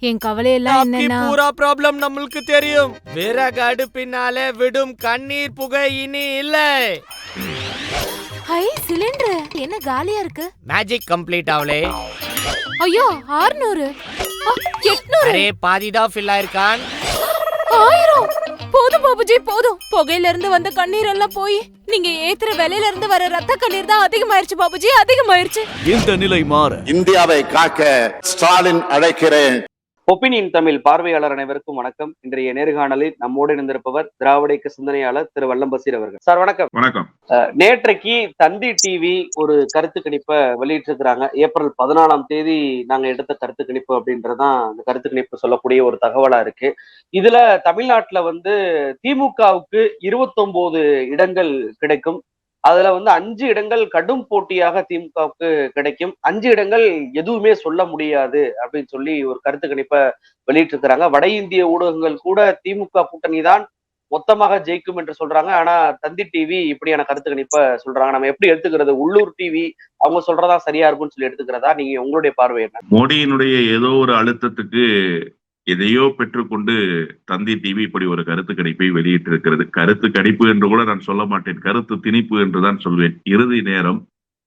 என் கவலையெல்லாம் என்னன்னா? பூரா ப்ராப்ளம் நம்மளுக்கு தெரியும். விறகு அடுப்பினால விடும் கண்ணீர் புகை இனி இல்லை. Hi cylinder. என்ன காலியா இருக்கு? மேஜிக் கம்ப்ளீட் ஆவலே. ஐயோ ஆறுநூறு. எட்நூறு. அரே பாதிதான் ஃபில் ஆயிருக்கான். ஆயிரம். போதும் பாபுஜி போதும். புகையில இருந்து வந்த கண்ணீர் எல்லாம் போய் நீங்க ஏத்துற விலையில இருந்து வர ரத்த கண்ணீர் தான் அதிகமாயிருச்சு பாபுஜி. அதிகமாயிருச்சு. இந்த நிலை மாற இந்தியாவை காக்க ஸ்டாலின் அழைக்கிறேன். ஒப்பீனியன் தமிழ் பார்வையாளர் அனைவருக்கும் வணக்கம். இன்றைய நேர்காணலில் நம்மோடு இணைந்திருப்பவர் திராவிட இயக்க சிந்தனையாளர் திரு வல்லம் பசீர் அவர்கள். சார் வணக்கம். வணக்கம். நேற்றைக்கு தந்தி டிவி ஒரு கருத்து கணிப்பை வெளியிட்டிருக்கிறாங்க. ஏப்ரல் பதினாலாம் தேதி நாங்க எடுத்த கருத்து கணிப்பு அப்படின்றதுதான் அந்த கருத்து கணிப்பு சொல்லக்கூடிய ஒரு தகவலா இருக்கு. இதுல தமிழ்நாட்டுல வந்து திமுகவுக்கு இருபத்தொன்பது இடங்கள் கிடைக்கும். அதுல வந்து அஞ்சு இடங்கள் கடும் போட்டியாக திமுகவுக்கு கிடைக்கும். அஞ்சு இடங்கள் எதுவுமே சொல்ல முடியாது அப்படின்னு சொல்லி ஒரு கருத்து கணிப்பை வெளியிட்டிருக்கிறாங்க. வட இந்திய ஊடகங்கள் கூட திமுக கூட்டணி தான் மொத்தமாக ஜெயிக்கும் என்று சொல்றாங்க. ஆனா தந்தி டிவி இப்படியான கருத்து கணிப்பை சொல்றாங்க. நம்ம எப்படி எடுத்துக்கிறது? உள்ளூர் டிவி அவங்க சொல்றதா சரியா இருக்கும்னு சொல்லி எடுத்துக்கிறதா? நீங்க உங்களுடைய பார்வை என்ன? மோடியினுடைய ஏதோ ஒரு அழுத்தத்துக்கு எதையோ பெற்றுக்கொண்டு தந்தி டிவி இப்படி ஒரு கருத்து கணிப்பை வெளியிட்டிருக்கிறது. கருத்து கணிப்பு என்று கூட நான் சொல்ல மாட்டேன். கருத்து திணிப்பு என்றுதான் சொல்வேன். இறுதி நேரம்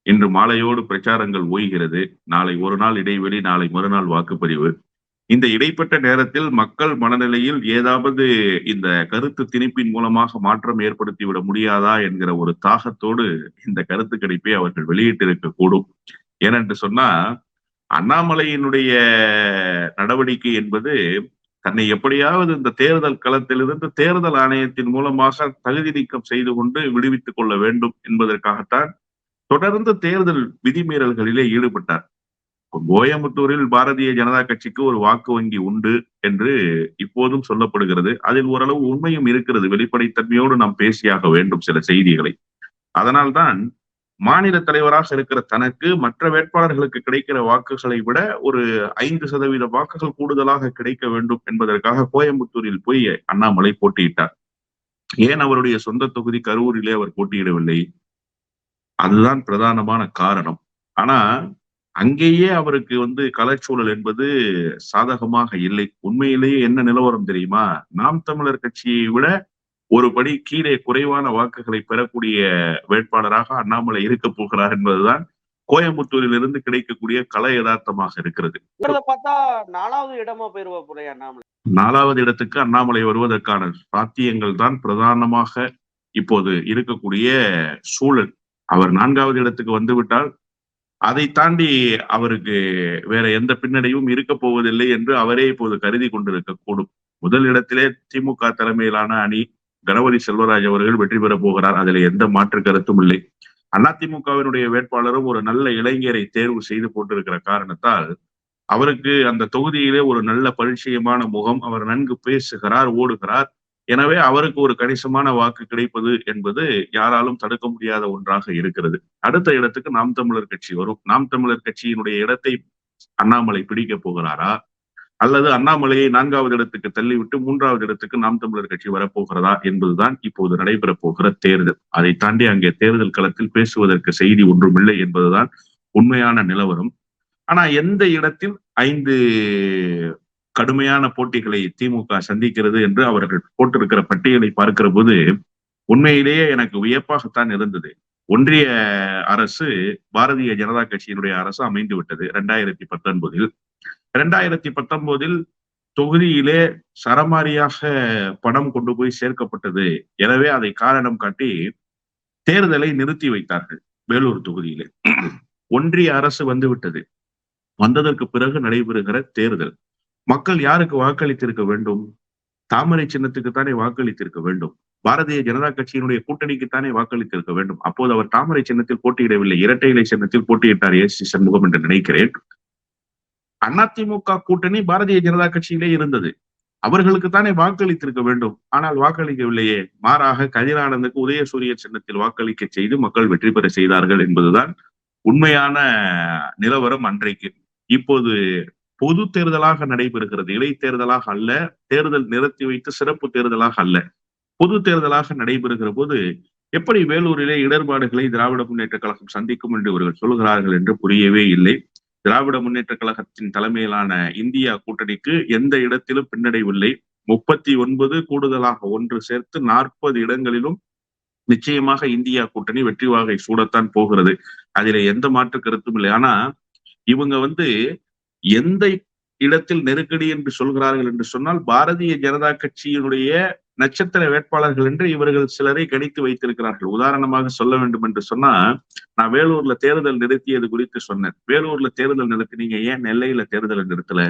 இன்று மாலையோடு பிரச்சாரங்கள் ஓய்கிறது. நாளை ஒரு நாள் இடைவெளி நாளை மறுநாள் வாக்குப்பதிவு. இந்த இடைப்பட்ட நேரத்தில் மக்கள் மனநிலையில் ஏதாவது இந்த கருத்து திணிப்பின் மூலமாக மாற்றம் ஏற்படுத்திவிட முடியாதா என்கிற ஒரு தாகத்தோடு இந்த கருத்து கணிப்பை அவர்கள் வெளியிட்டிருக்க கூடும் ஏனென்று சொன்னா அண்ணாமலையினுடைய நடவடிக்கை என்பது தன்னை எப்படியாவது இந்த தேர்தல் களத்திலிருந்து தேர்தல் ஆணையத்தின் மூலமாக தகுதி நீக்கம் செய்து கொண்டு விடுவித்துக் கொள்ள வேண்டும் என்பதற்காகத்தான் தொடர்ந்து தேர்தல் விதிமீறல்களிலே ஈடுபட்டார். கோயம்புத்தூரில் பாரதிய ஜனதா கட்சிக்கு ஒரு வாக்கு வங்கி உண்டு என்று இப்போதும் சொல்லப்படுகிறது. அதில் ஓரளவு உண்மையும் இருக்கிறது. வெளிப்படைத்தன்மையோடு நாம் பேசியாக வேண்டும் சில செய்திகளை. அதனால்தான் மாநில தலைவராக இருக்கிற தனக்கு மற்ற வேட்பாளர்களுக்கு கிடைக்கிற வாக்குகளை விட ஒரு ஐந்து சதவீத வாக்குகள் கூடுதலாக கிடைக்க வேண்டும் என்பதற்காக கோயம்புத்தூரில் போய் அண்ணாமலை போட்டியிட்டார். ஏன் அவருடைய சொந்த தொகுதி கரூரிலே அவர் போட்டியிடவில்லை? அதுதான் பிரதானமான காரணம். ஆனா அங்கேயே அவருக்கு வந்து கலைச்சூழல் என்பது சாதகமாக இல்லை. உண்மையிலேயே என்ன நிலவரம் தெரியுமா? நாம் தமிழர் கட்சியை விட ஒரு படி கீழே குறைவான வாக்குகளை பெறக்கூடிய வேட்பாளராக அண்ணாமலை இருக்க போகிறார் என்பதுதான் கோயம்புத்தூரில் இருந்து கிடைக்கக்கூடிய கலை யதார்த்தமாக இருக்கிறது. பார்த்தா நாலாவது இடமா போயிருவா அண்ணாமலை. நாலாவது இடத்துக்கு அண்ணாமலை வருவதற்கான சாத்தியங்கள் தான் பிரதானமாக இப்போது இருக்கக்கூடிய சூழல். அவர் நான்காவது இடத்துக்கு வந்துவிட்டால் அதை தாண்டி அவருக்கு வேற எந்த பின்னடைவும் இருக்க போவதில்லை என்று அவரே இப்போது கருதி கொண்டிருக்க கூடும். முதல் இடத்திலே திமுக தலைமையிலான அணி கணபதி செல்வராஜ் அவர்கள் வெற்றி பெற போகிறார். அதில் எந்த மாற்று கருத்தும் இல்லை. அதிமுகவினுடைய வேட்பாளரும் ஒரு நல்ல இளைஞரை தேர்வு செய்து போட்டிருக்கிற காரணத்தால் அவருக்கு அந்த தொகுதியிலே ஒரு நல்ல பரிச்சயமான முகம் அவர் நன்கு பேசுகிறார் ஓடுகிறார். எனவே அவருக்கு ஒரு கணிசமான வாக்கு கிடைப்பது என்பது யாராலும் தடுக்க முடியாத ஒன்றாக இருக்கிறது. அடுத்த இடத்துக்கு நாம் தமிழர் கட்சி வரும். நாம் தமிழர் கட்சியினுடைய இடத்தை அண்ணாமலை பிடிக்க போகிறாரா? அல்லது அண்ணாமலையை நான்காவது இடத்துக்கு தள்ளிவிட்டு மூன்றாவது இடத்துக்கு நாம் தமிழர் கட்சி வரப்போகிறதா என்பதுதான் இப்போது நடைபெறப் போகிற தேர்தல். அதை தாண்டி அங்கே தேர்தல் களத்தில் பேசுவதற்கு செய்தி ஒன்றுமில்லை என்பதுதான் உண்மையான நிலவரம். ஆனா எந்த இடத்தில் ஐந்து கடுமையான போட்டிகளை திமுக சந்திக்கிறது என்று அவர்கள் போட்டிருக்கிற பட்டியலை பார்க்கிற போது உண்மையிலேயே எனக்கு வியப்பாகத்தான் இருந்தது. ஒன்றிய அரசு பாரதிய ஜனதா கட்சியினுடைய அரசு அமைந்து விட்டது இரண்டாயிரத்தி பத்தொன்பதில். இரண்டாயிரத்தி பத்தொன்பதில் தொகுதியிலே சரமாரியாக பணம் கொண்டு போய் சேர்க்கப்பட்டது. எனவே அதை காரணம் காட்டி தேர்தலை நிறுத்தி வைத்தார்கள் வேலூர் தொகுதியிலே. ஒன்றிய அரசு வந்துவிட்டது. வந்ததற்கு பிறகு நடைபெறுகிற தேர்தல். மக்கள் யாருக்கு வாக்களித்திருக்க வேண்டும்? தாமரை சின்னத்துக்குத்தானே வாக்களித்திருக்க வேண்டும். பாரதிய ஜனதா கட்சியினுடைய கூட்டணிக்குத்தானே வாக்களித்திருக்க வேண்டும். அப்போது அவர் தாமரை சின்னத்தில் போட்டியிடவில்லை. இரட்டை இலை சின்னத்தில் போட்டியிட்டார் எஸ் சி சண்முகம் என்று நினைக்கிறேன். அதிமுக கூட்டணி பாரதிய ஜனதா கட்சியிலே இருந்தது. அவர்களுக்கு தானே வாக்களித்திருக்க வேண்டும். ஆனால் வாக்களிக்கவில்லையே. மாறாக கதிரானந்துக்கு உதயசூரிய சின்னத்தில் வாக்களிக்க செய்து மக்கள் வெற்றி பெற செய்தார்கள் என்பதுதான் உண்மையான நிலவரம் அன்றைக்கு. இப்போது பொது தேர்தலாக நடைபெறுகிறது. இடைத்தேர்தலாக அல்ல தேர்தல் நிறுத்தி வைத்து சிறப்பு தேர்தலாக அல்ல. பொது தேர்தலாக நடைபெறுகிற போது எப்படி வேலூரிலே இடர்பாடுகளை திராவிட முன்னேற்ற கழகம் சந்திக்கும் என்று இவர்கள் சொல்கிறார்கள் என்று புரியவே இல்லை. திராவிட முன்னேற்ற கழகத்தின் தலைமையிலான இந்தியா கூட்டணிக்கு எந்த இடத்திலும் பின்னடைவில்லை. முப்பத்தி ஒன்பது கூடுதலாக ஒன்று சேர்த்து நாற்பது இடங்களிலும் நிச்சயமாக இந்தியா கூட்டணி வெற்றி வாகை சூடத்தான் போகிறது. அதில எந்த மாற்று கருத்தும் இல்லை. ஆனா இவங்க வந்து எந்த இடத்தில் நெருக்கடி என்று சொல்கிறார்கள் என்று சொன்னால் பாரதிய ஜனதா கட்சியினுடைய நட்சத்திர வேட்பாளர்கள் என்று இவர்கள் சிலரை கணித்து வைத்திருக்கிறார்கள். உதாரணமாக சொல்ல வேண்டும் என்று சொன்னா நான் வேலூர்ல தேர்தல் நிறுத்தியது குறித்து சொன்னேன். வேலூர்ல தேர்தல் நிறுத்தினீங்க ஏன் நெல்லையில தேர்தலை நிறுத்தல?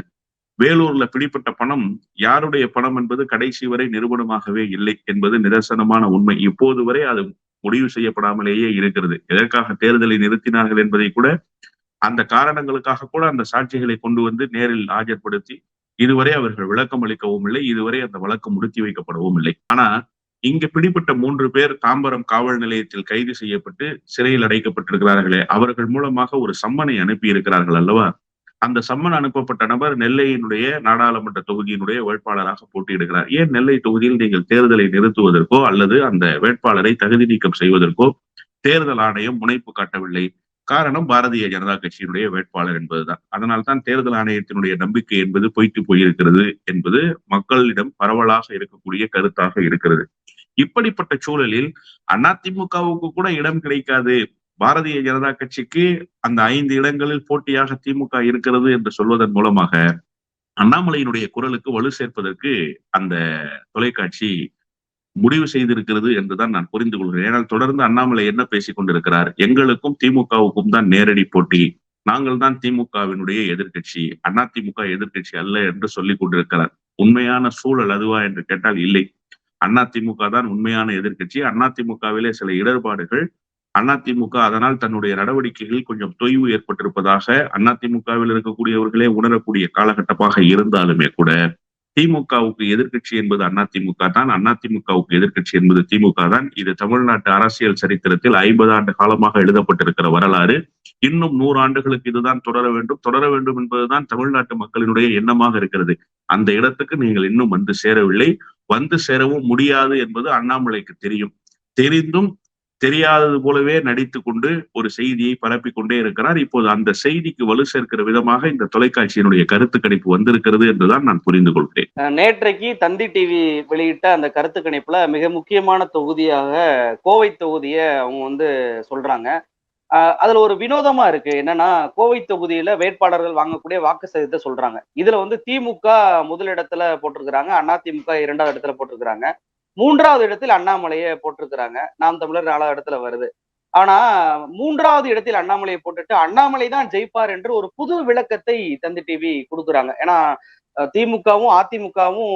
வேலூர்ல பிடிப்பட்ட பணம் யாருடைய பணம் என்பது கடைசி வரை நிரூபணமாகவே இல்லை என்பது நிதர்சனமான உண்மை. இப்போது வரை அது முடிவு செய்யப்படாமலேயே இருக்கிறது. எதற்காக தேர்தலை நிறுத்தினார்கள் என்பதை கூட அந்த காரணங்களுக்காக கூட அந்த சாட்சிகளை கொண்டு வந்து நேரில் ஆஜர்படுத்தி இதுவரை அவர்கள் விளக்கம் அளிக்கவும் இல்லை இதுவரை அந்த வழக்கு முடித்தி வைக்கப்படவும் இல்லை. ஆனா இங்கு பிடிப்பட்ட மூன்று பேர் தாம்பரம் காவல் நிலையத்தில் கைது செய்யப்பட்டு சிறையில் அடைக்கப்பட்டிருக்கிறார்களே அவர்கள் மூலமாக ஒரு சம்மனை அனுப்பி இருக்கிறார்கள் அல்லவா? அந்த சம்மன் அனுப்பப்பட்ட நபர் நெல்லையினுடைய நாடாளுமன்ற தொகுதியினுடைய வேட்பாளராக போட்டியிடுகிறார். ஏன் நெல்லை தொகுதியில் நீங்கள் தேர்தலை நிறுத்துவதற்கோ அல்லது அந்த வேட்பாளரை தகுதி நீக்கம் செய்வதற்கோ தேர்தல் ஆணையம் முனைப்பு காட்டவில்லை? காரணம் பாரதிய ஜனதா கட்சியினுடைய வேட்பாளர் என்பதுதான். அதனால் தான் தேர்தல் ஆணையத்தினுடைய நம்பிக்கை என்பது பொய்த்து போயிருக்கிறது என்பது மக்களிடம் பரவலாக இருக்கக்கூடிய கருத்தாக இருக்கிறது. இப்படிப்பட்ட சூழலில் அதிமுகவுக்கு கூட இடம் கிடைக்காது. பாரதிய ஜனதா கட்சிக்கு அந்த ஐந்து இடங்களில் போட்டியாக திமுக இருக்கிறது என்று சொல்வதன் மூலமாக அண்ணாமலையினுடைய குரலுக்கு வலு சேர்ப்பதற்கு அந்த தொலைக்காட்சி முடிவு செய்திருக்கிறது என்றுதான் நான் புரிந்து கொள்கிறேன். ஏனால் தொடர்ந்து அண்ணாமலை என்ன பேசிக் கொண்டிருக்கிறார்? எங்களுக்கும் திமுகவுக்கும் தான் நேரடி போட்டி. நாங்கள் தான் திமுகவினுடைய எதிர்க்கட்சி. அதிமுக எதிர்க்கட்சி அல்ல என்று சொல்லிக் கொண்டிருக்கிறார். உண்மையான சூழல் அதுவா என்று கேட்டால் இல்லை. அதிமுக தான் உண்மையான எதிர்க்கட்சி. அதிமுகவிலே சில இடர்பாடுகள். அதிமுக அதனால் தன்னுடைய நடவடிக்கைகளில் கொஞ்சம் தொய்வு ஏற்பட்டிருப்பதாக அதிமுகவில் இருக்கக்கூடியவர்களே உணரக்கூடிய காலகட்டமாக இருந்தாலுமே கூட திமுகவுக்கு எதிர்க்கட்சி என்பது அதிமுக தான். அதிமுகவுக்கு எதிர்க்கட்சி என்பது திமுக தான். இது தமிழ்நாட்டு அரசியல் சரித்திரத்தில் ஐம்பது ஆண்டு காலமாக எழுதப்பட்டிருக்கிற வரலாறு. இன்னும் நூறு ஆண்டுகளுக்கு இதுதான் தொடர வேண்டும். தொடர வேண்டும் என்பதுதான் தமிழ்நாட்டு மக்களினுடைய எண்ணமாக இருக்கிறது. அந்த இடத்துக்கு நீங்கள் இன்னும் வந்து சேரவில்லை. வந்து சேரவும் முடியாது என்பது அண்ணாமலைக்கு தெரியும். தெரிந்தும் தெரியாதது போலவே நடித்து கொண்டு ஒரு செய்தியை பரப்பி கொண்டே இருக்கிறார். இப்போது அந்த செய்திக்கு வலு சேர்க்கிற விதமாக இந்த தொலைக்காட்சியினுடைய கருத்து கணிப்பு வந்திருக்கிறது என்றுதான் நான் புரிந்து கொள்கிறேன். நேற்றைக்கு தந்தி டிவி வெளியிட்ட அந்த கருத்து கணிப்புல மிக முக்கியமான தொகுதியாக கோவை தொகுதியை அவங்க வந்து சொல்றாங்க. அதுல ஒரு வினோதமா இருக்கு. என்னன்னா கோவை தொகுதியில வேட்பாளர்கள் வாங்கக்கூடிய வாக்கு சதவீதத்தை சொல்றாங்க. இதுல வந்து திமுக முதலிடத்துல போட்டிருக்கிறாங்க. அதிமுக இரண்டாவது இடத்துல போட்டிருக்கிறாங்க. மூன்றாவது இடத்தில் அண்ணாமலையை போட்டிருக்கிறாங்க. நாம் தமிழர் நாலாவது இடத்துல வருது. ஆனா மூன்றாவது இடத்தில் அண்ணாமலையை போட்டுட்டு அண்ணாமலை தான் ஜெயிப்பார் என்று ஒரு புது விளக்கத்தை தந்தி டிவி கொடுக்குறாங்க. ஏன்னா திமுகவும் அதிமுகவும்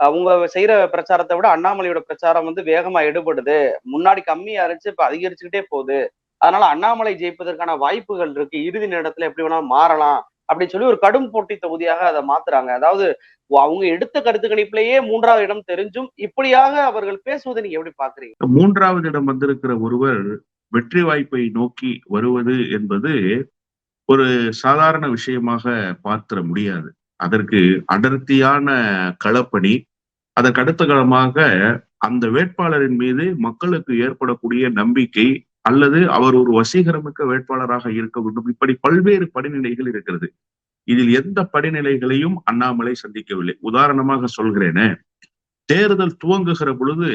அவங்க செய்யற பிரச்சாரத்தை விட அண்ணாமலையோட பிரச்சாரம் வந்து வேகமா எடுபடுது. முன்னாடி கம்மியா இருந்துச்சு இப்ப அதிகரிச்சுக்கிட்டே போகுது. அதனால அண்ணாமலை ஜெயிப்பதற்கான வாய்ப்புகள் இருக்கு. இறுதி நேரத்துல எப்படி வேணாலும் மாறலாம். அப்படின்னு சொல்லி ஒரு கடும் போட்டி தொகுதியாக அதை மாத்துறாங்க. அதாவது அவங்க எடுத்த கருத்து கணிப்பிலேயே மூன்றாவது இடம் தெரிஞ்சும் இப்படியாக அவர்கள் பேசுவதை நீங்க எப்படி பாக்குறீங்க? மூன்றாவது இடம் வந்திருக்கிற ஒருவர் வெற்றி வாய்ப்பை நோக்கி வருவது என்பது ஒரு சாதாரண விஷயமாக பார்த்திட முடியாது. அதற்கு அடர்த்தியான களப்பணி அதற்கு அடுத்த களமாக அந்த வேட்பாளரின் மீது மக்களுக்கு ஏற்படக்கூடிய நம்பிக்கை அல்லது அவர் ஒரு வசீகரமிக்க வேட்பாளராக இருக்க வேண்டும். இப்படி பல்வேறு படிநிலைகள் இருக்கிறது. இதில் எந்த படிநிலைகளையும் அண்ணாமலை சந்திக்கவில்லை. உதாரணமாக சொல்கிறேனே தேர்தல் துவங்குகிற பொழுது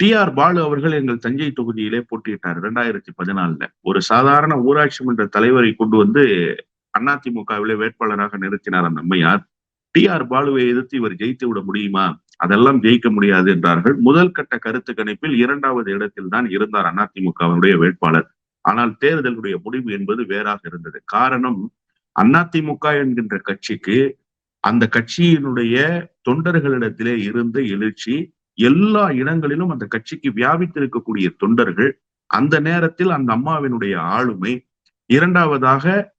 டி ஆர் பாலு அவர்கள் எங்கள் தஞ்சை தொகுதியிலே போட்டியிட்டார் இரண்டாயிரத்தி பதினாலுல. ஒரு சாதாரண ஊராட்சி மன்ற தலைவரை கொண்டு வந்து அதிமுகவிலே வேட்பாளராக நிறுத்தினார் அந்த அம்மையார். டி ஆர் பாலுவை எதிர்த்து இவர் ஜெயித்து விட முடியுமா? அதெல்லாம் ஜெயிக்க முடியாது என்றார்கள். முதல் கட்ட கருத்து கணிப்பில் இரண்டாவது இடத்தில் தான் இருந்தார் அதிமுகவினுடைய வேட்பாளர். ஆனால் தேர்தலுடைய முடிவு என்பது வேறாக இருந்தது. காரணம் அதிமுக என்கின்ற கட்சிக்கு அந்த கட்சியினுடைய தொண்டர்களிடத்திலே இருந்த எழுச்சி எல்லா இடங்களிலும் அந்த கட்சிக்கு வியாபித்திருக்கக்கூடிய தொண்டர்கள் அந்த நேரத்தில் அந்த அம்மாவினுடைய ஆளுமை. இரண்டாவதாக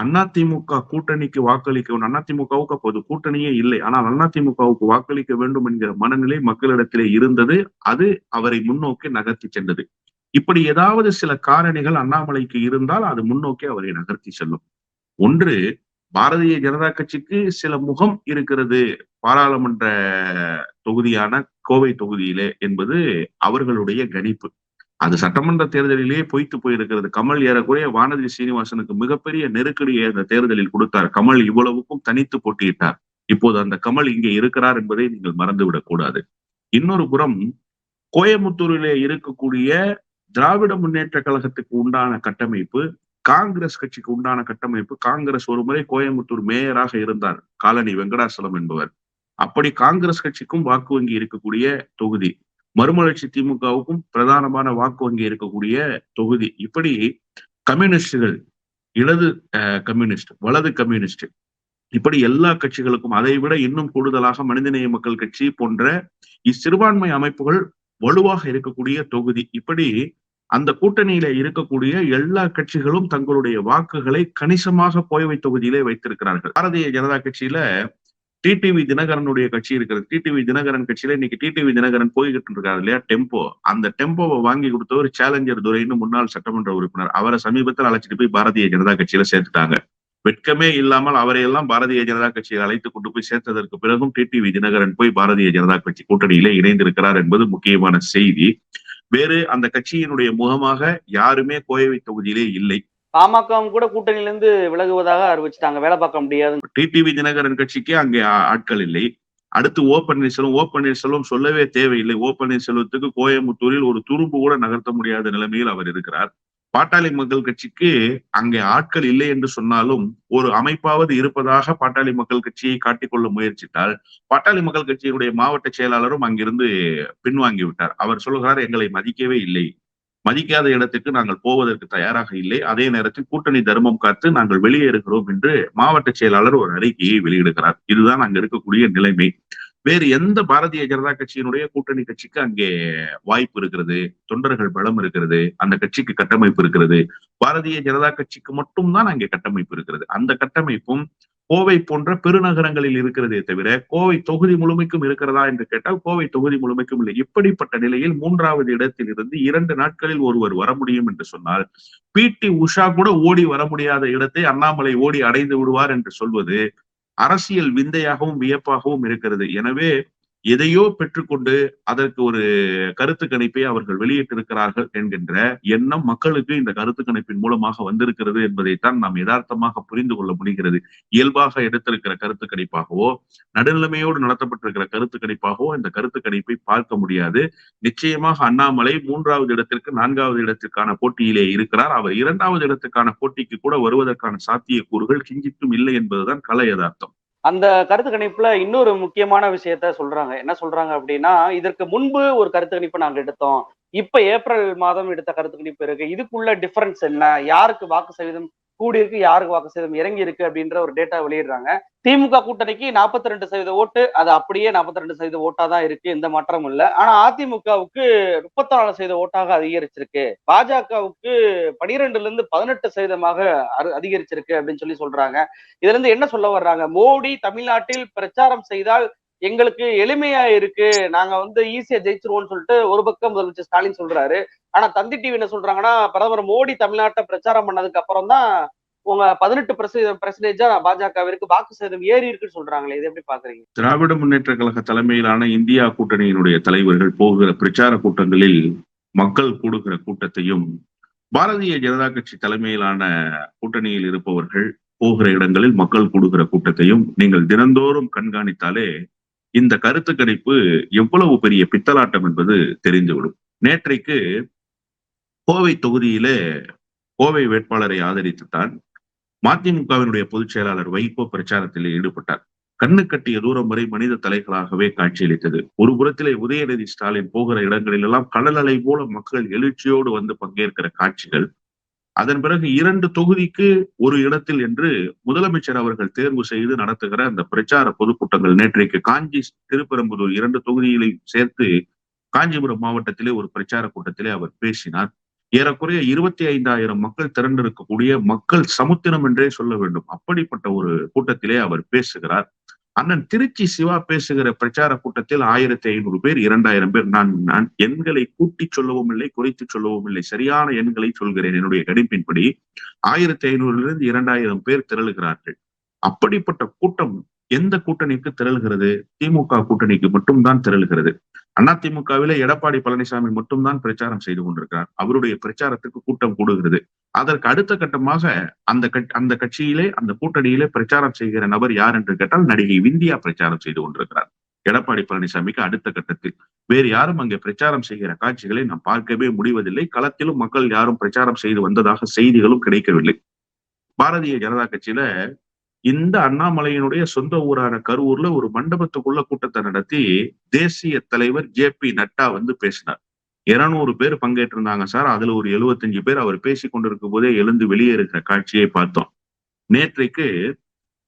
அதிமுக கூட்டணிக்கு வாக்களிக்க அதிமுகவுக்கு அப்போது கூட்டணியே இல்லை. ஆனால் அதிமுகவுக்கு வாக்களிக்க வேண்டும் என்கிற மனநிலை மக்களிடத்திலே இருந்தது. அது அவரை முன்னோக்கி நகர்த்தி சென்றது. இப்படி ஏதாவது சில காரணிகள் அண்ணாமலைக்கு இருந்தால் அது முன்னோக்கி அவரை நகர்த்தி செல்லும். ஒன்று பாரதிய ஜனதா கட்சிக்கு சில முகம் இருக்கிறது. பாராளுமன்ற தொகுதியான கோவை தொகுதியிலே என்பது அவர்களுடைய கணிப்பு. அது சட்டமன்ற தேர்தலிலேயே பொய்த்து போயிருக்கிறது. கமல் ஏறக்குறைய வானதி சீனிவாசனுக்கு மிகப்பெரிய நெருக்கடியை அந்த தேர்தலில் கொடுத்தார். கமல் இவ்வளவுக்கும் தனித்து போட்டியிட்டார். இப்போது அந்த கமல் இங்கே இருக்கிறார் என்பதை நீங்கள் மறந்துவிடக் கூடாது. இன்னொரு புறம் கோயமுத்தூரிலே இருக்கக்கூடிய திராவிட முன்னேற்ற கழகத்துக்கு உண்டான கட்டமைப்பு காங்கிரஸ் கட்சிக்கு உண்டான கட்டமைப்பு காங்கிரஸ் ஒரு முறை கோயம்புத்தூர் மேயராக இருந்தார் காலனி வெங்கடாசலம் என்பவர். அப்படி காங்கிரஸ் கட்சிக்கும் வாக்கு வங்கி இருக்கக்கூடிய தொகுதி மறுமலர்ச்சி திமுகவுக்கும் பிரதானமான வாக்கு வங்கி இருக்கக்கூடிய தொகுதி. இப்படி கம்யூனிஸ்டுகள் இடது அஹ், கம்யூனிஸ்ட் வலது கம்யூனிஸ்ட் இப்படி எல்லா கட்சிகளுக்கும் அதை விட இன்னும் கூடுதலாக மனிதநேய மக்கள் கட்சி போன்ற இச்சிறுபான்மை அமைப்புகள் வலுவாக இருக்கக்கூடிய தொகுதி. இப்படி அந்த கூட்டணியில இருக்கக்கூடிய எல்லா கட்சிகளும் தங்களுடைய வாக்குகளை கணிசமாக கோவை தொகுதியிலே வைத்திருக்கிறார்கள். பாரதிய ஜனதா கட்சியில டிடிவி தினகரனுடைய கட்சி இருக்கிறது. டிடிவி தினகரன் கட்சியில இன்னைக்கு டிடிவி தினகரன் போய்கிட்டு இருக்காரு இல்லையா? டெம்போ அந்த டெம்போவை வாங்கி கொடுத்தவர் சேலஞ்சர் துரைன்னு முன்னாள் சட்டமன்ற உறுப்பினர். அவரை சமீபத்தில் அழைச்சிட்டு போய் பாரதிய ஜனதா கட்சியில சேர்த்துட்டாங்க. வெட்கமே இல்லாமல் அவரையெல்லாம் பாரதிய ஜனதா கட்சியை அழைத்து கொண்டு போய் சேர்த்ததற்கு பிறகும் டிடிவி தினகரன் போய் பாரதிய ஜனதா கட்சி கூட்டணியிலே இணைந்திருக்கிறார் என்பது முக்கியமான செய்தி. வேறு அந்த கட்சியினுடைய முகமாக யாருமே கோவை தொகுதியிலே இல்லை. பாமகவும் கூட கூட்டணியில இருந்து விலகுவதாக அறிவிச்சிட்டாங்க. வேலை பார்க்க முடியாது. டிடிவி தினகரன் கட்சிக்கு அங்கே ஆட்கள் இல்லை. அடுத்து ஓ பன்னீர்செல்வம் ஓ பன்னீர்செல்வம் சொல்லவே தேவையில்லை. ஓ பன்னீர்செல்வத்துக்கு கோயம்புத்தூரில் ஒரு துரும்பு கூட நகர்த்த முடியாத நிலைமையில் அவர் இருக்கிறார். பாட்டாளி மக்கள் கட்சிக்கு அங்கே ஆட்கள் இல்லை என்று சொன்னாலும் ஒரு அமைப்பாவது இருப்பதாக பாட்டாளி மக்கள் கட்சியை காட்டிக்கொள்ள முயற்சித்தால் பாட்டாளி மக்கள் கட்சியினுடைய மாவட்ட செயலாளரும் அங்கிருந்து பின்வாங்கி விட்டார். அவர் சொல்கிறார் எங்களை மதிக்கவே இல்லை. மதிக்காத இடத்துக்கு நாங்கள் போவதற்கு தயாராக இல்லை. அதே நேரத்தில் கூட்டணி தர்மம் காத்து நாங்கள் வெளியேறுகிறோம் என்று மாவட்ட செயலாளர் ஒரு அறிக்கையை வெளியிடுகிறார். இதுதான் அங்க இருக்கக்கூடிய நிலைமை. வேறு எந்த பாரதிய ஜனதா கட்சியினுடைய கூட்டணி கட்சிக்கு அங்கே வாய்ப்பு இருக்கிறது? தொண்டர்கள் பலம் இருக்கிறது. அந்த கட்சிக்கு கட்டமைப்பு இருக்கிறது. பாரதிய ஜனதா கட்சிக்கு மட்டும்தான் அங்கே கட்டமைப்பு இருக்கிறது. அந்த கட்டமைப்பும் கோவை போன்ற பெருநகரங்களில் இருக்கிறதே தவிர கோவை தொகுதி முழுமைக்கும் இருக்கிறதா என்று கேட்டால் கோவை தொகுதி முழுமைக்கும் இல்லை. இப்படிப்பட்ட நிலையில் மூன்றாவது இடத்தில் இருந்து இரண்டு நாட்களில் ஒருவர் வர முடியும் என்று சொன்னால் பி டி உஷா கூட ஓடி வர முடியாத இடத்தை அண்ணாமலை ஓடி அடைந்து விடுவார் என்று சொல்வது அரசியல் விந்தையாகவும் வியப்பாகவும் இருக்கிறது. எனவே எதையோ பெற்றுக்கொண்டு அதற்கு ஒரு கருத்து கணிப்பை அவர்கள் வெளியிட்டிருக்கிறார்கள் என்கின்ற எண்ணம் மக்களுக்கு இந்த கருத்து கணிப்பின் மூலமாக வந்திருக்கிறது என்பதைத்தான் நாம் யதார்த்தமாக புரிந்து கொள்ள முடிகிறது. இயல்பாக எடுத்திருக்கிற கருத்து கணிப்பாகவோ நடுநிலைமையோடு நடத்தப்பட்டிருக்கிற கருத்து கணிப்பாகவோ இந்த கருத்து கணிப்பை பார்க்க முடியாது. நிச்சயமாக அண்ணாமலை மூன்றாவது இடத்திற்கு நான்காவது இடத்திற்கான போட்டியிலே இருக்கிறார். அவர் இரண்டாவது இடத்துக்கான போட்டிக்கு கூட வருவதற்கான சாத்தியக்கூறுகள் கிஞ்சிட்டும் இல்லை என்பதுதான் கலை யதார்த்தம். அந்த கருத்து கணிப்புல இன்னொரு முக்கியமான விஷயத்த சொல்றாங்க. என்ன சொல்றாங்க அப்படின்னா இதற்கு முன்பு ஒரு கருத்து கணிப்பு நாங்க எடுத்தோம். இப்ப ஏப்ரல் மாதம் எடுத்த கருத்து கணிப்பு இருக்கு. இதுக்குள்ள டிஃபரன்ஸ் என்ன? யாருக்கு வாக்கு சதவீதம் கூடி இருக்கு யாருக்கு வாக்கு சேதம் இறங்கி இருக்கு அப்படின்ற ஒரு டேட்டா வெளியிடுறாங்க. திமுக கூட்டணிக்கு நாற்பத்தி ரெண்டு சதவீத ஓட்டு அது அப்படியே நாற்பத்தி ரெண்டு சதவீத ஓட்டா தான் இருக்கு எந்த மாற்றமும் இல்ல. ஆனா அதிமுகவுக்கு முப்பத்தி நாலு சதவீத ஓட்டாக அதிகரிச்சிருக்கு. பாஜகவுக்கு பனிரெண்டுல இருந்து பதினெட்டு சதவீதமாக அதிகரிச்சிருக்கு அப்படின்னு சொல்லி சொல்றாங்க. இதுல இருந்து என்ன சொல்ல வர்றாங்க? மோடி தமிழ்நாட்டில் பிரச்சாரம் செய்தால் எங்களுக்கு எளிமையா இருக்கு. நாங்க வந்து ஈஸியா ஜெயிச்சிருவோம்னு சொல்லிட்டு ஒரு பக்கம் முதலமைச்சர் ஸ்டாலின் சொல்றாரு. ஆனா தந்தி டிவி என்ன சொல்றாங்கன்னா பிரதமர் மோடி தமிழ்நாட்டை பிரச்சாரம் பண்ணதுக்கு அப்புறம் தான் உங்க பதினெட்டு பெர்சன்டேஜா பாஜகவிற்கு வாக்கு சேதம் ஏறி இருக்குன்னு சொல்றாங்களே. இது எப்படி பாக்குறீங்க? திராவிட முன்னேற்ற கழக தலைமையிலான இந்தியா கூட்டணியினுடைய தலைவர்கள் போகிற பிரச்சார கூட்டங்களில் மக்கள் கூடுகிற கூட்டத்தையும் பாரதிய ஜனதா கட்சி தலைமையிலான கூட்டணியில் இருப்பவர்கள் போகிற இடங்களில் மக்கள் கூடுகிற கூட்டத்தையும் நீங்கள் தினந்தோறும் கண்காணித்தாலே இந்த கருத்து கணிப்பு எவ்வளவு பெரிய பித்தலாட்டம் என்பது தெரிந்துவிடும். நேற்றைக்கு கோவை தொகுதியிலே கோவை வேட்பாளரை ஆதரித்துத்தான் மதிமுகவினுடைய பொதுச் செயலாளர் வைகோ பிரச்சாரத்தில் ஈடுபட்டார். கண்ணு கட்டிய தூரம் வரை மனித தலைகளாகவே காட்சியளித்தது. ஒரு புறத்திலே உதயநிதி ஸ்டாலின் போகிற இடங்களிலெல்லாம் கடல் அலை போல மக்கள் எழுச்சியோடு வந்து பங்கேற்கிற காட்சிகள் அதன் பிறகு இரண்டு தொகுதிக்கு ஒரு இடத்தில் என்று முதலமைச்சர் அவர்கள் தேர்வு செய்து நடத்துகிற அந்த பிரச்சார பொதுக்கூட்டங்கள் நேற்றைக்கு காஞ்சி திருப்பெரும்புதூர் இரண்டு தொகுதிகளையும் சேர்த்து காஞ்சிபுரம் மாவட்டத்திலே ஒரு பிரச்சார கூட்டத்திலே அவர் பேசினார். ஏறக்குறைய இருபத்தி ஐந்தாயிரம் மக்கள் திரண்டிருக்கக்கூடிய மக்கள் சமுத்திரம் என்றே சொல்ல வேண்டும். அப்படிப்பட்ட ஒரு கூட்டத்திலே அவர் பேசுகிறார். அண்ணன் திருச்சி சிவா பேசுகிற பிரச்சார கூட்டத்தில் ஆயிரத்தி ஐநூறு பேர் இரண்டாயிரம் பேர். நான் நான் எண்களை கூட்டி சொல்லவும் இல்லை குறைத்து சொல்லவும் இல்லை. சரியான எண்களை சொல்கிறேன். என்னுடைய கணிப்பின்படி ஆயிரத்தி ஐநூறுல இருந்து இரண்டாயிரம் பேர் திரளுகிறார்கள். அப்படிப்பட்ட கூட்டம் எந்த கூட்டணிக்கு திரள்கிறது? திமுக கூட்டணிக்கு மட்டும்தான் திரள்கிறது. அதிமுகவில எடப்பாடி பழனிசாமி மட்டும்தான் பிரச்சாரம் செய்து கொண்டிருக்கிறார். அவருடைய பிரச்சாரத்துக்கு கூட்டம் கூடுகிறது. அதற்கு அடுத்த கட்டமாக அந்த கட்- அந்த கட்சியிலே அந்த கூட்டணியிலே பிரச்சாரம் செய்கிற நபர் யார் என்று கேட்டால் நடிகை விந்தியா பிரச்சாரம் செய்து கொண்டிருக்கிறார். எடப்பாடி பழனிசாமிக்கு அடுத்த கட்டத்தில். வேறு யாரும் அங்கே பிரச்சாரம் செய்கிற காட்சிகளை நாம் பார்க்கவே முடிவதில்லை. களத்திலும் மக்கள் யாரும் பிரச்சாரம் செய்து வந்ததாக செய்திகளும் கிடைக்கவில்லை. பாரதிய ஜனதா கட்சியில இந்த அண்ணாமலையினுடைய சொந்த ஊரான கரூர்ல ஒரு மண்டபத்துக்குள்ள கூட்டத்தை நடத்தி தேசிய தலைவர் ஜே பி நட்டா வந்து பேசினார். இருநூறு பேர் பங்கேற்றிருந்தாங்க சார். அதுல ஒரு 75 பேர் அவர் பேசி கொண்டிருக்கும் போதே எழுந்து வெளியே இருக்கிற காட்சியை பார்த்தோம். நேற்றைக்கு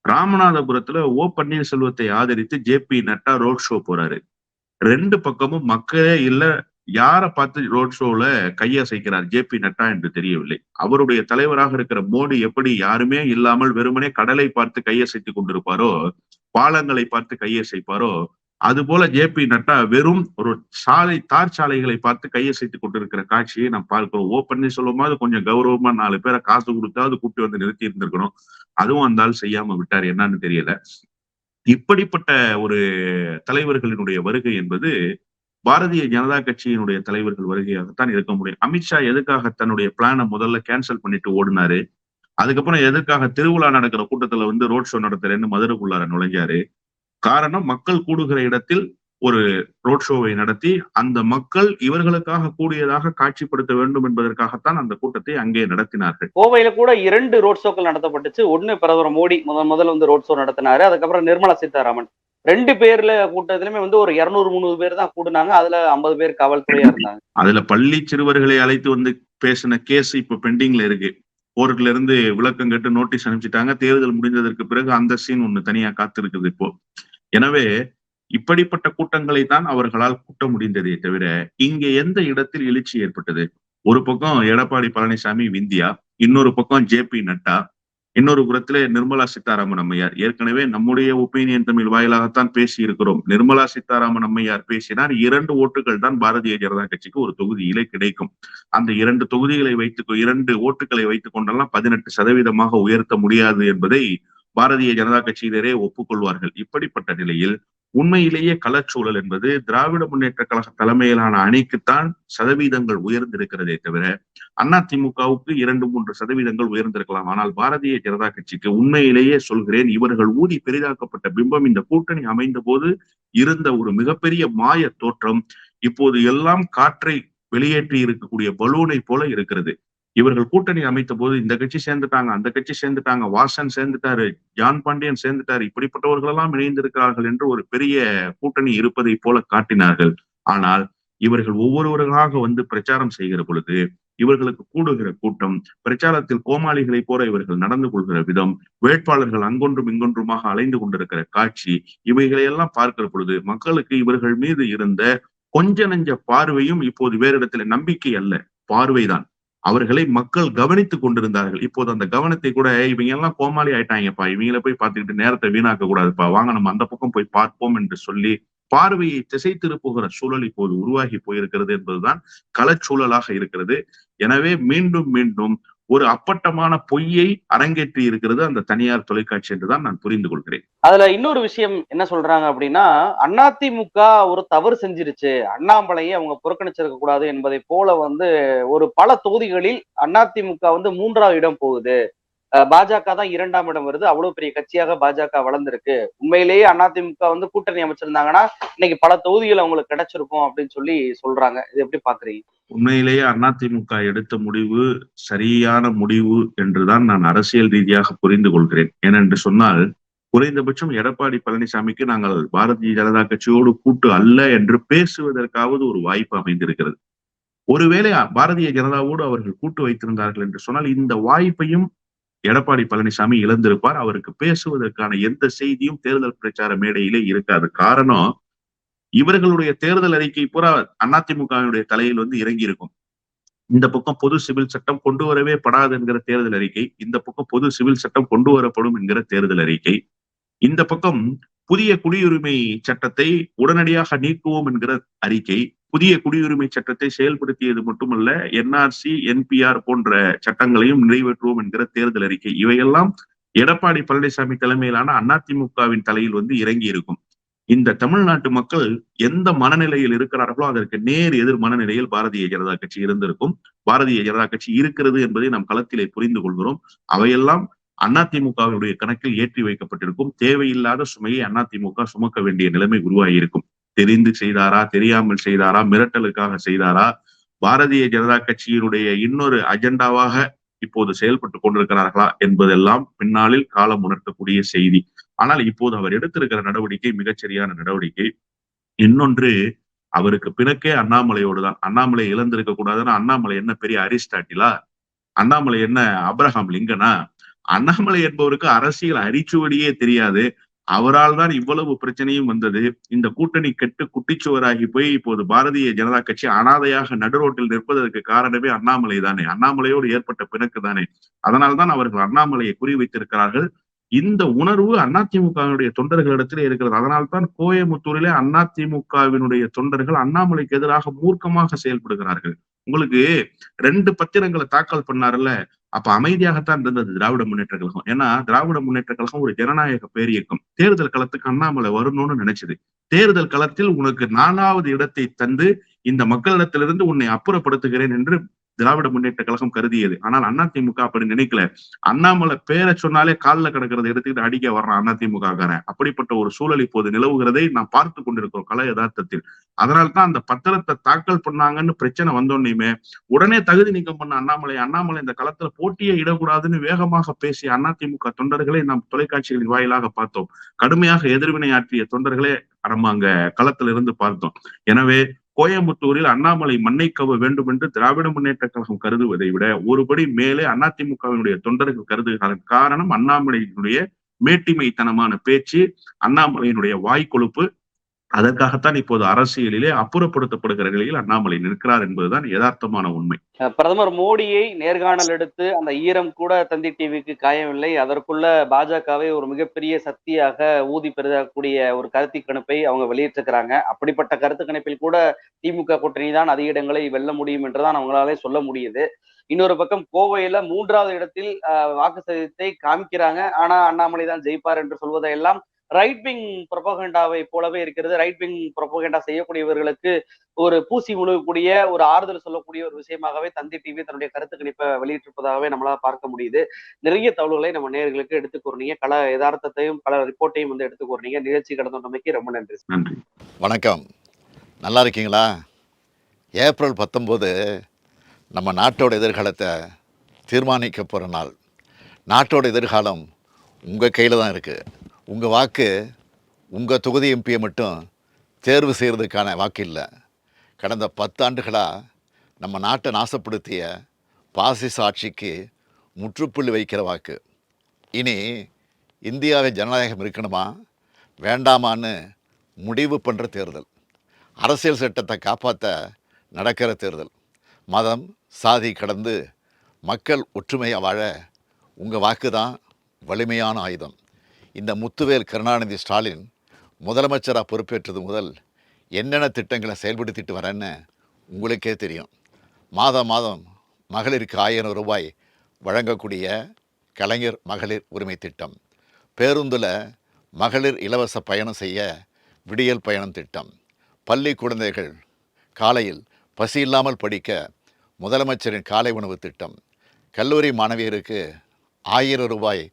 ராமநாதபுரத்துல ஓ பன்னீர்செல்வத்தை ஆதரித்து J P Nadda road show போறாரு. ரெண்டு பக்கமும் மக்களே இல்ல யாரை பார்த்து ரோட் ஷோல கையசைக்கிறார் ஜே பி நட்டா என்று தெரியவில்லை. அவருடைய தலைவராக இருக்கிற மோடி எப்படி யாருமே இல்லாமல் வெறுமனே கடலை பார்த்து கையசைத்து கொண்டிருப்பாரோ பாலங்களை பார்த்து கையசைப்பாரோ அதுபோல ஜே பி நட்டா வெறும் ஒரு சாலை தார் சாலைகளை பார்த்து கையசைத்துக் கொண்டிருக்கிற காட்சியை நாம் பார்க்கிறோம். ஓ சொல்லும்போது கொஞ்சம் கௌரவமா நாலு பேரை காசு கொடுத்தாவது கூப்பிட்டு வந்து நிறுத்தி இருந்திருக்கணும். அதுவும் அந்த ஆள் செய்யாம விட்டார் என்னன்னு தெரியல. இப்படிப்பட்ட ஒரு தலைவர்களினுடைய வருகை என்பது பாரதிய ஜனதா கட்சியினுடைய தலைவர்கள் வருகையாகத்தான் இருக்க முடியும். அமித்ஷா எதுக்காக தன்னுடைய பிளானை முதல்ல கேன்சல் பண்ணிட்டு ஓடினாரு? அதுக்கப்புறம் எதுக்காக திருவிழா நடக்கிற கூட்டத்துல வந்து ரோட் ஷோ நடத்துறேன்னு மதுரைக்குள்ளார நுழைஞ்சாரு? காரணம் மக்கள் கூடுகிற இடத்தில் ஒரு ரோட் ஷோவை நடத்தி அந்த மக்கள் இவர்களுக்காக கூடியதாக காட்சிப்படுத்த வேண்டும் என்பதற்காகத்தான் அந்த கூட்டத்தை அங்கே நடத்தினார்கள். கோவையில கூட இரண்டு ரோட் ஷோக்கள் நடத்தப்பட்டுச்சு. ஒன்னு பிரதமர் மோடி முதல் முதல்ல வந்து ரோட் ஷோ நடத்தினாரு. அதுக்கப்புறம் நிர்மலா சீதாராமன். ரெண்டு பேர்ல கூட்டத்திலுமே வந்து ஒரு இருநூறு முந்நூறு பேர் தான் கூடுனாங்க. அதுல ஐம்பது பேர் காவல்துறையா இருந்தாங்க. அதுல பள்ளி சிறுவர்களை அழைத்து வந்து பேசின கேஸ் இப்ப பெண்டிங்ல இருக்கு. கோர்ட்ல இருந்து விளக்கம் கேட்டு நோட்டீஸ் அனுப்பிச்சிட்டாங்க. தேர்தல் முடிந்ததற்கு பிறகு அந்த சீன் ஒண்ணு தனியா காத்திருக்குது இப்போ. எனவே இப்படிப்பட்ட கூட்டங்களை தான் அவர்களால் கூட்ட முடிந்ததே தவிர இங்கே எந்த இடத்தில் எழுச்சி ஏற்பட்டது? ஒரு பக்கம் எடப்பாடி பழனிசாமி விந்தியா இன்னொரு பக்கம் ஜே பி நட்டா இன்னொரு புறத்திலே நிர்மலா சீதாராமன் அம்மையார். ஏற்கனவே நம்முடைய ஒப்பீனியன் தமிழ் வாயிலாகத்தான் பேசி இருக்கிறோம் நிர்மலா சீதாராமன் அம்மையார் பேசினார். இரண்டு ஓட்டுகள் தான் பாரதிய ஜனதா கட்சிக்கு ஒரு தொகுதியிலே கிடைக்கும். அந்த இரண்டு தொகுதிகளை வைத்து இரண்டு ஓட்டுகளை வைத்துக் கொண்டெல்லாம் பதினெட்டு சதவீதமாக உயர்த்த முடியாது என்பதை பாரதிய ஜனதா கட்சியினரே ஒப்புக்கொள்வார்கள். இப்படிப்பட்ட நிலையில் உண்மையிலேயே களச்சூழல் என்பது திராவிட முன்னேற்ற கழக தலைமையிலான அணிக்குத்தான் சதவீதங்கள் உயர்ந்திருக்கிறதே தவிர அதிமுகவுக்கு இரண்டு மூன்று சதவீதங்கள் உயர்ந்திருக்கலாம். ஆனால் பாரதிய ஜனதா கட்சிக்கு உண்மையிலேயே சொல்கிறேன் இவர்கள் ஊதி பெரிதாக்கப்பட்ட பிம்பம் இந்த கூட்டணி அமைந்த போது இருந்த ஒரு மிகப்பெரிய மாய தோற்றம் இப்போது எல்லாம் காற்றை வெளியேற்றி இருக்கக்கூடிய பலூனை போல இருக்கிறது. இவர்கள் கூட்டணி அமைத்த போது இந்த கட்சி சேர்ந்துட்டாங்க அந்த கட்சி சேர்ந்துட்டாங்க வாசன் சேர்ந்துட்டாரு ஜான் பாண்டியன் சேர்ந்துட்டாரு இப்படிப்பட்டவர்கள் எல்லாம் இணைந்திருக்கிறார்கள் என்று ஒரு பெரிய கூட்டணி இருப்பதை போல காட்டினார்கள். ஆனால் இவர்கள் ஒவ்வொருவர்களாக வந்து பிரச்சாரம் செய்கிற பொழுது இவர்களுக்கு கூடுகிற கூட்டம் பிரச்சாரத்தில் கோமாளிகளைப் போல இவர்கள் நடந்து கொள்கிற விதம் வேட்பாளர்கள் அங்கொன்றும் இங்கொன்றுமாக அலைந்து கொண்டிருக்கிற காட்சி இவைகளை எல்லாம் பார்க்கிற பொழுது மக்களுக்கு இவர்கள் மீது இருந்த கொஞ்ச நெஞ்ச பார்வையும் இப்போது வேறு இடத்துல நம்பிக்கை அல்ல பார்வைதான். அவர்களை மக்கள் கவனித்துக் கொண்டிருந்தார்கள். இப்போது அந்த கவனத்தை கூட இவங்க எல்லாம் கோமாளி ஆயிட்டாங்கப்பா. இவங்கள போய் பார்த்துக்கிட்டு நேரத்தை வீணாக்க கூடாதுப்பா வாங்க நம்ம அந்த பக்கம் போய் பார்ப்போம் என்று சொல்லி பார்வையை திசை திருப்புகிற சூழல் இப்போது உருவாகி போயிருக்கிறது என்பதுதான் களச்சூழலாக இருக்கிறது. எனவே மீண்டும் மீண்டும் ஒரு அப்பட்டமான பொய்யை அரங்கேற்றி இருக்கிறது அந்த தனியார் தொலைக்காட்சி என்றுதான் நான் புரிந்து கொள்கிறேன். அதுல இன்னொரு விஷயம் என்ன சொல்றாங்க அப்படின்னா அதிமுக ஒரு தவறு செஞ்சிருச்சு. அண்ணாமலையை அவங்க புறக்கணிச்சிருக்க கூடாது என்பதை போல வந்து ஒரு பல தொகுதிகளில் அதிமுக வந்து மூன்றாவது இடம் போகுது. அஹ் பாஜக தான் இரண்டாம் இடம் வருது. அவ்வளவு பெரிய கட்சியாக பாஜக வளர்ந்திருக்கு. உண்மையிலேயே அதிமுக வந்து கூட்டணி அமைச்சிருந்தாங்கன்னா இன்னைக்கு பல தொகுதிகள் அவங்களுக்கு கிடைச்சிருக்கும் அப்படின்னு சொல்லி சொல்றாங்க. இது எப்படி பாக்குறீங்க? உண்மையிலேயே அதிமுக எடுத்த முடிவு சரியான முடிவு என்றுதான் நான் அரசியல் ரீதியாக புரிந்து கொள்கிறேன். ஏனென்று சொன்னால் குறைந்தபட்சம் எடப்பாடி பழனிசாமிக்கு நாங்கள் பாரதிய ஜனதா கட்சியோடு கூட்டு அல்ல என்று பேசுவதற்காவது ஒரு வாய்ப்பு அமைந்திருக்கிறது. ஒருவேளை பாரதிய ஜனதாவோடு அவர்கள் கூட்டு வைத்திருந்தார்கள் என்று சொன்னால் இந்த வாய்ப்பையும் எடப்பாடி பழனிசாமி இழந்திருப்பார். அவருக்கு பேசுவதற்கான எந்த செய்தியும் தேர்தல் பிரச்சார மேடையிலே இருக்காது. காரணம் இவர்களுடைய தேர்தல் அறிக்கை பூரா அதிமுகவினுடைய தலையில் வந்து இறங்கி இருக்கும் இந்த பக்கம் பொது சிவில் சட்டம் கொண்டு வரவே படாது என்கிற தேர்தல் அறிக்கை இந்த பக்கம் பொது சிவில் சட்டம் கொண்டு வரப்படும் என்கிற தேர்தல் அறிக்கை இந்த பக்கம் புதிய குடியுரிமை சட்டத்தை உடனடியாக நீக்குவோம் என்கிற அறிக்கை புதிய குடியுரிமை சட்டத்தை செயல்படுத்தியது மட்டுமல்ல என்ஆர்சி என்பிஆர் போன்ற சட்டங்களையும் நிறைவேற்றுவோம் என்கிற தேர்தல் அறிக்கை. இவையெல்லாம் எடப்பாடி பழனிசாமி தலைமையிலான அதிமுகவின் தலையில் வந்து இறங்கி இருக்கும் இந்த தமிழ்நாட்டு மக்கள் எந்த மனநிலையில் இருக்கிறார்களோ அதற்கு நேர் எதிர் மனநிலையில் பாரதிய ஜனதா கட்சி இருந்திருக்கும். பாரதிய ஜனதா கட்சி இருக்கிறது என்பதை நாம் களத்திலே புரிந்து கொள்கிறோம். அவையெல்லாம் அதிமுகவினுடைய கணக்கில் ஏற்றி வைக்கப்பட்டிருக்கும். தேவையில்லாத சுமையை அதிமுக சுமக்க வேண்டிய நிலைமை உருவாகியிருக்கும். தெரிந்து செய்தாரா தெரியாமல் செய்தாரா மிரட்டலுக்காக செய்தாரா? பாரதிய ஜனதா கட்சியினுடைய இன்னொரு அஜெண்டாவாக இப்போது செயல்பட்டு கொண்டிருக்கிறார்களா என்பதெல்லாம் பின்னாளில் காலம் உணர்த்தக்கூடிய செய்தி. ஆனால் இப்போது அவர் எடுத்திருக்கிற நடவடிக்கை மிகச்சரியான நடவடிக்கை. இன்னொன்று அவருக்கு பிணக்கே அண்ணாமலையோடு தான். அண்ணாமலை இழந்திருக்க கூடாதுன்னா அண்ணாமலை என்ன பெரிய அரிஸ்டாட்டிலா? அண்ணாமலை என்ன அப்ரஹாம் லிங்கனா? அண்ணாமலை என்பவருக்கு அரசியல் அரிச்சுவடியே தெரியாது. அவரால் தான் இவ்வளவு பிரச்சனையும் வந்தது. இந்த கூட்டணி கெட்டு குட்டிச்சுவராகி போய் இப்போது பாரதிய ஜனதா கட்சி அனாதையாக நடுரோட்டில் நிற்பதற்கு காரணமே அண்ணாமலை தானே. அண்ணாமலையோடு ஏற்பட்ட பிணக்கு தானே. அதனால்தான் அவர்கள் அண்ணாமலையை குறி வைத்திருக்கிறார்கள் இந்த உணர்வு அதிமுகவினுடைய தொண்டர்களிடத்திலே இருக்கிறது. அதனால்தான் கோயம்புத்தூரிலே அதிமுகவினுடைய தொண்டர்கள் அண்ணாமலைக்கு எதிராக மூர்க்கமாக செயல்படுகிறார்கள். உங்களுக்கு ரெண்டு பத்திரங்களை தாக்கல் பண்ணாருல்ல? அப்ப அமைதியாகத்தான் இருந்தது திராவிட முன்னேற்ற கழகம். ஏன்னா திராவிட முன்னேற்ற கழகம் ஒரு ஜனநாயக பேரியக்கம். தேர்தல் களத்துக்கு அண்ணாமலை வரணும்னு நினைச்சது. தேர்தல் களத்தில் உனக்கு நாலாவது இடத்தை தந்து இந்த மக்களிடத்திலிருந்து உன்னை அப்புறப்படுத்துகிறேன் என்று திராவிட முன்னேற்ற கழகம் கருதியது. ஆனால் அண்ணா திமுக அப்படி நினைக்கல. அண்ணாமலை பேரை சொன்னாலே காலில் கிடக்கிறத எடுத்துக்கிட்டு அடிக்க வர்றான் அதிமுக காரன் அப்படிப்பட்ட ஒரு சூழல் இப்போது நிலவுகிறதை நாம் பார்த்து கொண்டிருக்கிறோம் கல யதார்த்தத்தில். அதனால்தான் அந்த பத்திரத்தை தாக்கல் பண்ணாங்கன்னு பிரச்சனை வந்தோன்னையுமே உடனே தகுதி நீக்கம் பண்ண அண்ணாமலை அண்ணாமலை இந்த களத்துல போட்டியே இடக்கூடாதுன்னு வேகமாக பேசிய அதிமுக தொண்டர்களை நாம் தொலைக்காட்சிகளின் வாயிலாக பார்த்தோம். கடுமையாக எதிர்வினை ஆற்றிய தொண்டர்களே நம்ம அங்க களத்துல இருந்து பார்த்தோம். எனவே கோயம்புத்தூரில் அண்ணாமலை மண்ணை கவ வேண்டும் என்று திராவிட முன்னேற்ற கழகம் கருதுவதை விட ஒருபடி மேலே அதிமுகவினுடைய தொண்டர்கள் கருதுகிறார்கள் காரணம் அண்ணாமலையினுடைய மேட்டிமைத்தனமான பேச்சு அண்ணாமலையினுடைய வாய்க்கொழுப்பு அதற்காகத்தான் இப்போது அரசியலிலே அப்புறப்படுத்தப்படுகிற நிலையில் அண்ணாமலை நிற்கிறார் என்பதுதான் யதார்த்தமான உண்மை. பிரதமர் மோடியை நேர்காணல் எடுத்து அந்த ஈரம் கூட தந்தி டிவிக்கு காயவில்லை. அதற்குள்ள பாஜகவை ஒரு மிகப்பெரிய சக்தியாக ஊதி பெருகக்கூடிய ஒரு கருத்து கணிப்பை அவங்க வெளியிட்டிருக்கிறாங்க. அப்படிப்பட்ட கருத்து கணிப்பில் கூட திமுக கூட்டணி தான் அதிக இடங்களை வெல்ல முடியும் என்றுதான் அவங்களாலே சொல்ல முடியுது. இன்னொரு பக்கம் கோவையில மூன்றாவது இடத்தில் வாக்கு சதவீதத்தை காமிக்கிறாங்க. ஆனா அண்ணாமலை தான் ஜெயிப்பார் என்று சொல்வதையெல்லாம் ரைட் விங் ப்ரொபகண்டாவை போலவே இருக்கிறது. ரைட் விங் ப்ரொபகண்டா செய்யக்கூடியவர்களுக்கு ஒரு பூசி முழுகக்கூடிய ஒரு ஆறுதல் சொல்லக்கூடிய ஒரு விஷயமாகவே தந்தி டிவி தன்னுடைய கருத்து கணிப்பை வெளியிட்டிருப்பதாகவே நம்மளால பார்க்க முடியுது. நிறைய தகவல்களை நம்ம நேர்களுக்கு எடுத்துக் கூறினீங்க. பல யதார்த்தத்தையும் பல ரிப்போர்ட்டையும் வந்து எடுத்துக் கூறினீங்க. நிகழ்ச்சி கடந்தமைக்கு ரொம்ப நன்றி. நன்றி. வணக்கம். நல்லா இருக்கீங்களா? ஏப்ரல் பத்தொம்போது நம்ம நாட்டோட எதிர்காலத்தை தீர்மானிக்க போகிற நாள். நாட்டோட எதிர்காலம் உங்கள் கையில் தான் இருக்குது உங்கள் வாக்கு உங்கள் தொகுதி எம்பியை மட்டும் தேர்வு செய்கிறதுக்கான வாக்கு இல்லை. கடந்த பத்தாண்டுகளாக நம்ம நாட்டை நாசப்படுத்திய பாசிச ஆட்சிக்கு முற்றுப்புள்ளி வைக்கிற வாக்கு. இனி இந்தியாவில் ஜனநாயகம் இருக்கணுமா? வேண்டாமான்னு முடிவு பண்ணுற தேர்தல். அரசியல் சட்டத்தை காப்பாற்ற நடக்கிற தேர்தல். மதம் சாதி கடந்து மக்கள் ஒற்றுமையாக வாழ உங்கள் வாக்கு தான் வலிமையான ஆயுதம். இந்த முத்துவேல் கருணாநிதி ஸ்டாலின் முதலமைச்சராக பொறுப்பேற்றது முதல் என்னென்ன திட்டங்களை செயல்படுத்திட்டு வரேன்னு உங்களுக்கே தெரியும். மாதம் மாதம் மகளிருக்கு ஆயிரம் ரூபாய் வழங்கக்கூடிய கலைஞர் மகளிர் உரிமை திட்டம் பேருந்தில் மகளிர் இலவச பயணம் செய்ய விடியல் பயணம் திட்டம் பள்ளி குழந்தைகள் காலையில் பசி இல்லாமல் படிக்க முதலமைச்சரின் காலை உணவு திட்டம் கல்லூரி மாணவியருக்கு ஆயிரம் ரூபாய்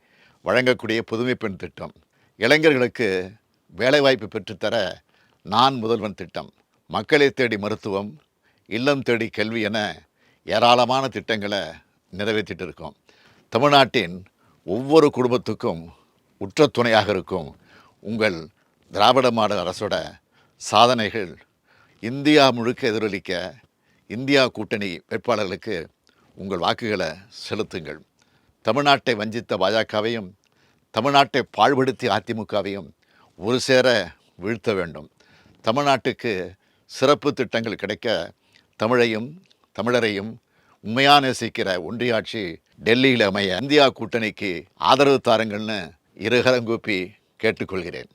வழங்கக்கூடிய புதுமை பெண் திட்டம். இளைஞர்களுக்கு வேலைவாய்ப்பு பெற்றுத்தர நான் முதல்வன் திட்டம். மக்களை தேடி மருத்துவம் இல்லம் தேடி கல்வி என ஏராளமான திட்டங்களை நிறைவேற்றிட்டு இருக்கோம். தமிழ்நாட்டின் ஒவ்வொரு குடும்பத்துக்கும் உற்ற துணையாக இருக்கும் உங்கள் திராவிட மாடல் அரசோட சாதனைகள் இந்தியா முழுக்க எதிரொலிக்க இந்தியா கூட்டணி வேட்பாளர்களுக்கு உங்கள் வாக்குகளை செலுத்துங்கள். தமிழ்நாட்டை வஞ்சித்த பாஜகவையும் தமிழ்நாட்டை பாழ்படுத்தி அதிமுகவையும் ஒரு சேர வீழ்த்த வேண்டும். தமிழ்நாட்டுக்கு சிறப்பு திட்டங்கள் கிடைக்க தமிழையும் தமிழரையும் உண்மையாக நேசிக்கிற ஒன்றியாட்சி டெல்லியில் அமைய இந்தியா கூட்டணிக்கு ஆதரவு தாருங்கள்னு இருகரங்கூப்பி கேட்டுக்கொள்கிறேன்.